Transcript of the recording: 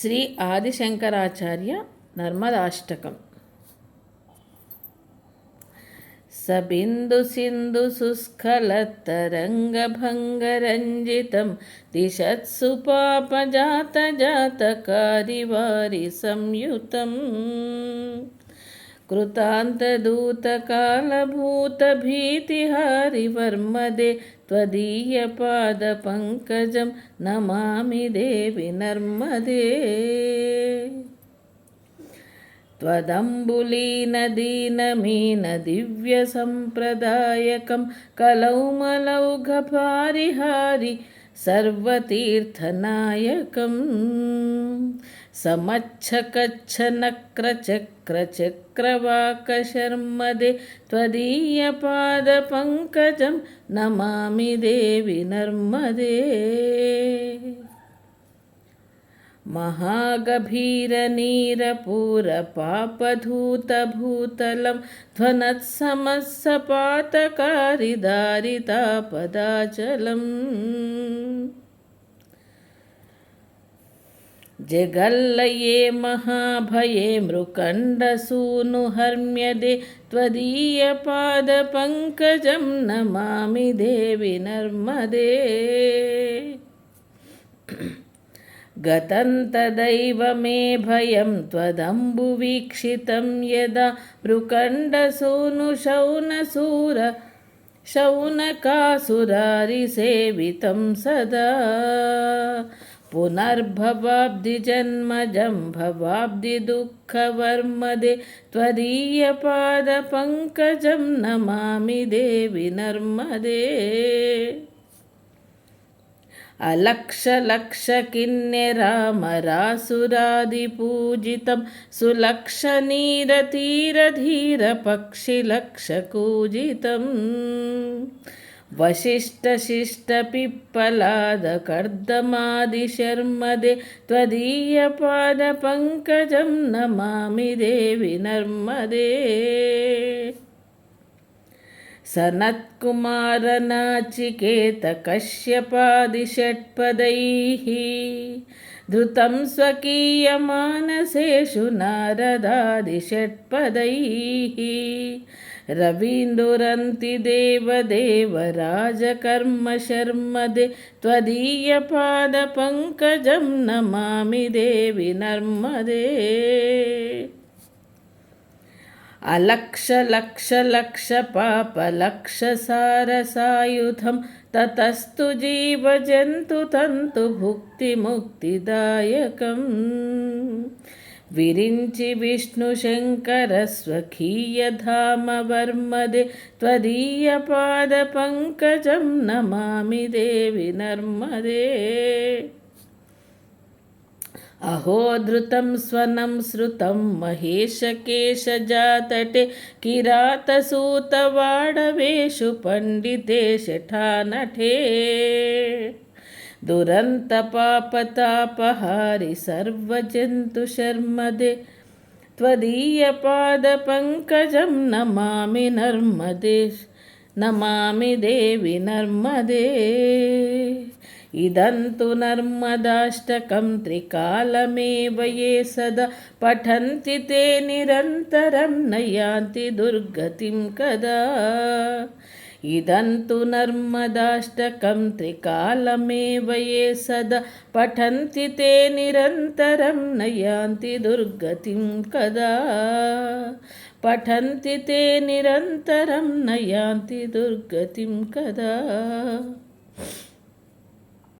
శ్రీ ఆదిశంకరాచార్య నర్మదాష్టకం. సబిందు సింధు సుస్ఖలతరంగభంగరంజితం దిశత్సు పాపజాత జాతకారి వారి సంయుతం. कृतान्तदूतकालभूतभीतिहारिवर्मदे त्वदीयपादपङ्कजं नमामि देवि नर्मदे त्वदम्बुलीनदीनमीनदिव्यसम्प्रदायकं कलौमलौघपारिहारि सर्वतीर्थनायकं समच्छकच्छनक्रचक्रचक्रवाकशर्मदे त्वदीयपादपङ्कजं नमामि देवि नर्मदे महागभीरनीरपूरपापधूतभूतलं ध्वनत्समस्सपातकारिदारितापदाचलम् जगल्लये महाभये मृकण्डसूनुहर्म्यदे त्वदीयपादपङ्कजं नमामि देवि नर्मदे गतं तदैव मे भयं त्वदम्बुवीक्षितं यदा मृकण्डसूनुशौनसूर शौनकासुरारिसेवितं सदा। पुनर्भवाब्धिजन्मजं भवाब्धिदुःखवर्मदे त्वदीयपादपङ्कजं नमामि देवि नर्मदे अलक्षलक्षकिन्यरामरासुरादिपूजितं सुलक्षनीरतीरधीरपक्षिलक्षकूजितम् वसिष्ठशिष्टपिप्पलादकर्दमादिशर्मदे त्वदीयपादपङ्कजं नमामि देवि नर्मदे सनत्कुमारनाचिकेतकश्यपादिषट्पदैः धृतं स्वकीयमानसेषु नारदादिषट्पदैः रवीन्दुरन्ति देवदेवराजकर्मशर्मदे त्वदीयपादपङ्कजं नमामि देवि नर्मदे अलक्षलक्षलक्षपापलक्षसारसायुधं ततस्तु जीवजन्तुतन्तुभुक्तिमुक्तिदायकम् विरिञ्चि विष्णुशङ्करस्वकीयधामवर्मदे त्वदीयपादपङ्कजं नमामि देवि नर्मदे अहोधृतं स्वनं श्रुतं महेशकेशजातटे किरातसूतवाडवेषु पण्डिते शठानठे दुरन्तपापतापहारि सर्वजन्तुशर्मदे त्वदीयपादपङ्कजं नमामि नर्मदे नमामि देवि नर्मदे ఇదంతు నర్మదాష్టకం త్రికాలమేవయే సదా పఠంతి తే నిరంతరం నయాంతి దుర్గతిం కదా. ఇదంతు నర్మదాష్టకం త్రికాలమేవయే సదా పఠంతి తే నిరంతరం నయాంతి దుర్గతిం కదా. పఠంతి తే నిరంతరం నయాంతి దుర్గతిం కదా.